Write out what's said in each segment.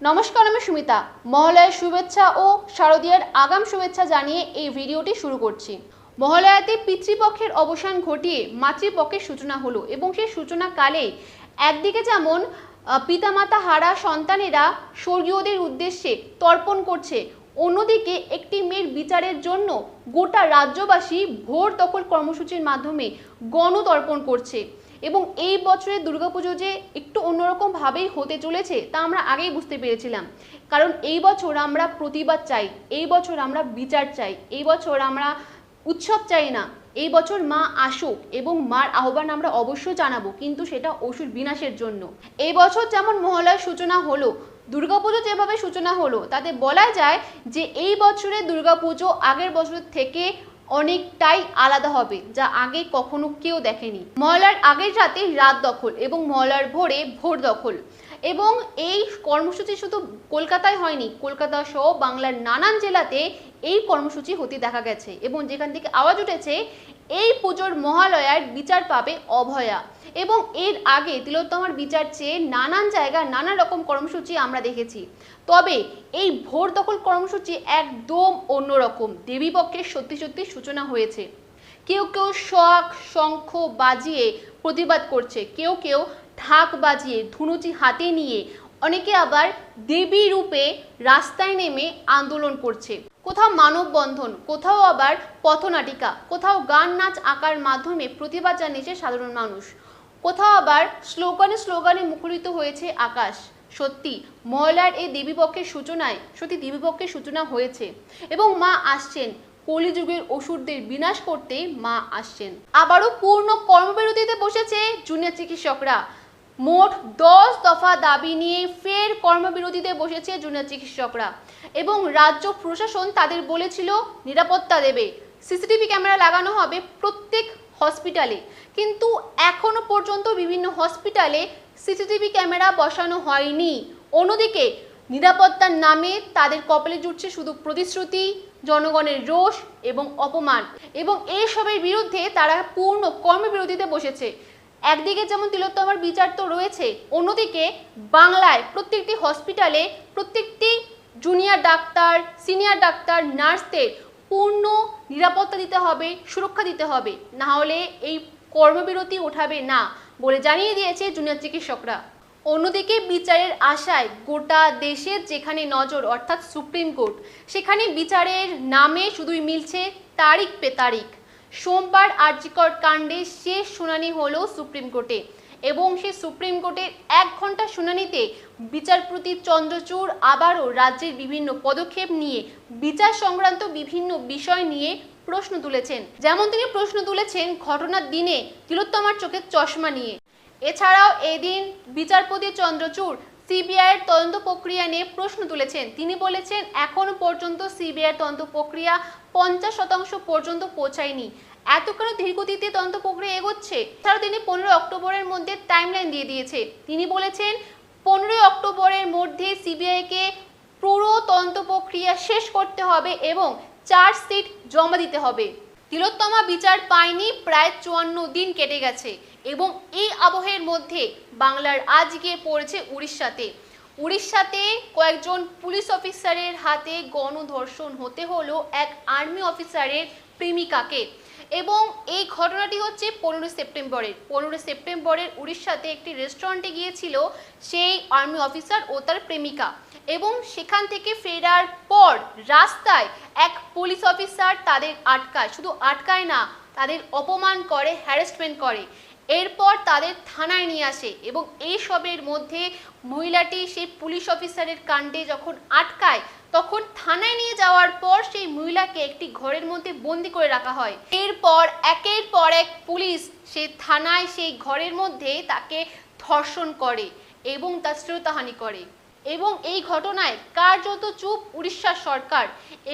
নমস্কার, আমি সুমিতা। মহালয়ার শুভেচ্ছা ও শারদীয়ার আগাম শুভেচ্ছা জানিয়ে এই ভিডিওটি শুরু করছি। মহালয়াতে পিতৃপক্ষের অবসান ঘটিয়ে মাতৃপক্ষের সূচনা হলো এবং সেই সূচনাকালে একদিকে যেমন পিতামাতা হারা সন্তানেরা স্বর্গীয়দের উদ্দেশ্যে তর্পণ করছে, অন্যদিকে একটি মেয়ের বিচারের জন্য গোটা রাজ্যবাসী ভোর দখল কর্মসূচির মাধ্যমে গণতর্পণ করছে। এবং এই বছরের দুর্গাপুজো যে একটু অন্যরকম ভাবেই হতে চলেছে, তা আমরা আগেই বুঝতে পেরেছিলাম। কারণ এই বছর আমরা প্রতিবাদ চাই, এই বছর আমরা বিচার চাই, এই বছর আমরা উৎসব চাই না, এই বছর মা আসুক এবং মার আহ্বান আমরা অবশ্যই জানাব, কিন্তু সেটা অসুর বিনাশের জন্য। এই বছর যেমন মহালয়ার সূচনা হলো, দুর্গাপুজো যেভাবে সূচনা হলো, তাতে বলা যায় যে এই বছরের দুর্গাপুজো আগের বছর থেকে অনেকটাই আলাদা হবে, যা আগে কখনো কেউ দেখেনি। মহলার আগের রাতে রাত দখল এবং মহলার ভোরে ভোর দখল। এবং এই কর্মসূচি শুধু কলকাতায় হয়নি, কলকাতা সহ বাংলার নানান জেলাতে এই কর্মসূচি হতে দেখা গেছে এবং যেখান থেকে আওয়াজ উঠেছে এই পুজোর মহালয়ার বিচার পাবে অভয়া। এবং এর আগে তিলোত্তমার বিচার চেয়ে নানান জায়গায় নানা রকম কর্মসূচি আমরা দেখেছি। তবে এই ভোর দখল কর্মসূচি একদম অন্যরকম দেবীপক্ষের সত্যি সত্যি সূচনা হয়েছে। কেউ কেউ শখ শঙ্খ বাজিয়ে প্রতিবাদ করছে। কেউ কেউ ঢাক বাজিয়ে ধুনুচি হাতে নিয়ে অনেকে আবার দেবী রূপে রাস্তায় নেমে আন্দোলন করছে। কোথাও মানববন্ধন, কোথাও আবার পথনাটিকা, কোথাও গান নাচ আঁকার মাধ্যমে প্রতিবাদ জানিয়েছে সাধারণ মানুষ। কোথাও আবার স্লোগানে স্লোগানে মুখরিত হয়েছে আকাশ। সত্যি মহলার এই দেবীপক্ষের সূচনায়, সত্যি দেবীপক্ষের সূচনা হয়েছে। এবং মা আসছেন। কলিযুগের অসুরদের বিনাশ করতে মা আসছেন। আবারও পূর্ণ কর্মবিরতিতে বসেছে জুনিয়র চিকিৎসকরা। মোট দশ দফা দাবি নিয়ে ফের কর্মবিরতিতে বসেছে জুনিয়র চিকিৎসকরা। এবং রাজ্য প্রশাসন তাদের বলেছিল, নিরাপত্তা দেবে। সিসিটিভি ক্যামেরা লাগানো হবে প্রত্যেক হসপিটালে। কিন্তু এখনও পর্যন্ত বিভিন্ন হসপিটালে সিসিটিভি ক্যামেরা বসানো হয়নি। অন্যদিকে, নিরাপত্তার নামে তাদের কপালে জুটছে শুধু প্রতিশ্রুতি, জনগণের রোষ এবং অপমান। এবং এসবের বিরুদ্ধে তারা পূর্ণ কর্মবিরতিতে বসেছে। একদিকে যেমন তিলোত্তমার বিচার তো রয়েছে, অন্যদিকে বাংলায় প্রত্যেকটি হসপিটালে প্রত্যেকটি জুনিয়র ডাক্তার সিনিয়র ডাক্তার, নার্সদের পূর্ণ নিরাপত্তা দিতে হবে, সুরক্ষা দিতে হবে। না হলে এই কর্মবিরতি ওঠাবে না বলে জানিয়ে দিয়েছে জুনিয়র চিকিৎসকরা। অন্যদিকে বিচারের আশায় গোটা দেশের যেখানে নজর, অর্থাৎ সুপ্রিম কোর্ট, সেখানে বিচারের নামে শুধুই মিলছে তারিখ পে তারিখ সোমবার আর্জিকর কাণ্ডে শেষ শুনানি হলো সুপ্রিম কোর্টে এবং সেই সুপ্রিম কোর্টের এক ঘণ্টা শুনানিতে বিচারপতি চন্দ্রচূড় আবারও রাজ্যের বিভিন্ন পদক্ষেপ নিয়ে বিচার সংক্রান্ত বিভিন্ন বিষয় নিয়ে প্রশ্ন তুলেছেন। যেমন তিনি প্রশ্ন তুলেছেন ঘটনার দিনে তিলোত্তমার চোখের চশমা নিয়ে। এছাড়াও এদিন বিচারপতি চন্দ্রচূড় সিবিআইয়ের তদন্ত প্রক্রিয়া নিয়ে প্রশ্ন তুলেছেন। তিনি বলেছেন এখনও পর্যন্ত সিবিআইয়ের তদন্ত প্রক্রিয়া পঞ্চাশ শতাংশ পর্যন্ত পৌঁছায়নি। এত কেন ধীরগতিতে তদন্ত প্রক্রিয়া এগোচ্ছে এছাড়াও তিনি পনেরো অক্টোবরের মধ্যে টাইমলাইন দিয়ে দিয়েছে। তিনি বলেছেন, পনেরোই অক্টোবরের মধ্যে সিবিআইকে পুরো তদন্ত প্রক্রিয়া শেষ করতে হবে এবং চার্জশিট জমা দিতে হবে। তিলোত্তমা বিচার পায়নি, প্রায় চুয়ান্ন দিন কেটে গেছে এবং এই আবহের মধ্যে বাংলার আজ গিয়ে পড়েছে উড়িষ্যাতে। উড়িষ্যাতে কয়েকজন পুলিশ অফিসারের হাতে গণধর্ষণ হতে হলো এক আর্মি অফিসারের প্রেমিকাকে এবং এই ঘটনাটি হচ্ছে পনেরোই সেপ্টেম্বরের। পনেরোই সেপ্টেম্বরের উড়িষ্যাতে একটি রেস্টুরেন্টে গিয়েছিল সেই আর্মি অফিসার ও তার প্রেমিকা এবং সেখান থেকে ফেরার পর রাস্তায় এক পুলিশ অফিসার তাদের আটকায়। শুধু আটকায় না, তাদের অপমান করে হ্যারাসমেন্ট করে। এরপর তাদের থানায় নিয়ে আসে এবং এই সবের মধ্যে মহিলাটি সেই পুলিশ অফিসারের কাণ্ডে যখন আটকায়, তখন থানায় নিয়ে যাওয়ার পর সেই মহিলাকে একটি ঘরের মধ্যে বন্দি করে রাখা হয়। এরপর, একের পর এক পুলিশ সেই থানায় সেই ঘরের মধ্যে তাকে ধর্ষণ করে এবং তার শ্রোতাহানি করে। এবং এই ঘটনায় কার্যত চুপ উড়িষ্যার সরকার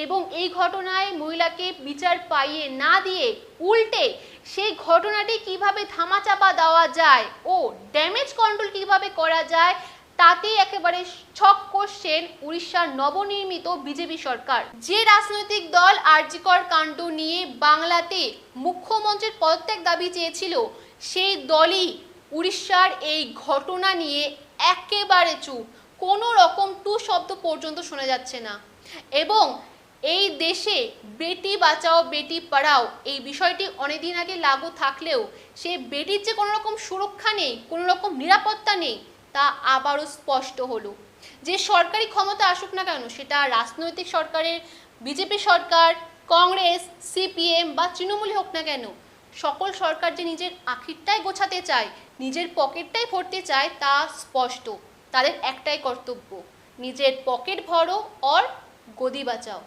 এবং এই ঘটনায় মহিলাকে বিচার পাইয়ে না দিয়ে উল্টে সেই ঘটনাটি কীভাবে ধামাচাপা দেওয়া যায় ও ড্যামেজ কন্ট্রোল কীভাবে করা যায়, তাতে একেবারে ছক করছেন উড়িষ্যার নবনির্মিত বিজেপি সরকার। যে রাজনৈতিক দল আরজিকর কাণ্ড নিয়ে বাংলাতে মুখ্যমন্ত্রীর পদত্যাগ দাবি চেয়েছিল, সেই দলই উড়িষ্যার এই ঘটনা নিয়ে একেবারে চুপ। কোনো রকম টু শব্দ পর্যন্ত শোনা যাচ্ছে না। এবং এই দেশে বেটি বাঁচাও, বেটি পড়াও এই বিষয়টি অনেকদিন আগে লাগু থাকলেও সে বেটির যে কোনো রকম সুরক্ষা নেই, কোনো রকম নিরাপত্তা নেই, তা আবারও স্পষ্ট হলো। যে সরকারি ক্ষমতা আসুক না কেন, সেটা রাজনৈতিক সরকারের, বিজেপি সরকার, কংগ্রেস, সিপিএম বা তৃণমূলই হোক না কেন, সকল সরকার যে নিজের আখিরটাই গোছাতে চায়, নিজের পকেটটাই ভরতে চায়, তা স্পষ্ট। তাদের একটাই কর্তব্য নিজের পকেট ভরো অর গদি বাঁচাও।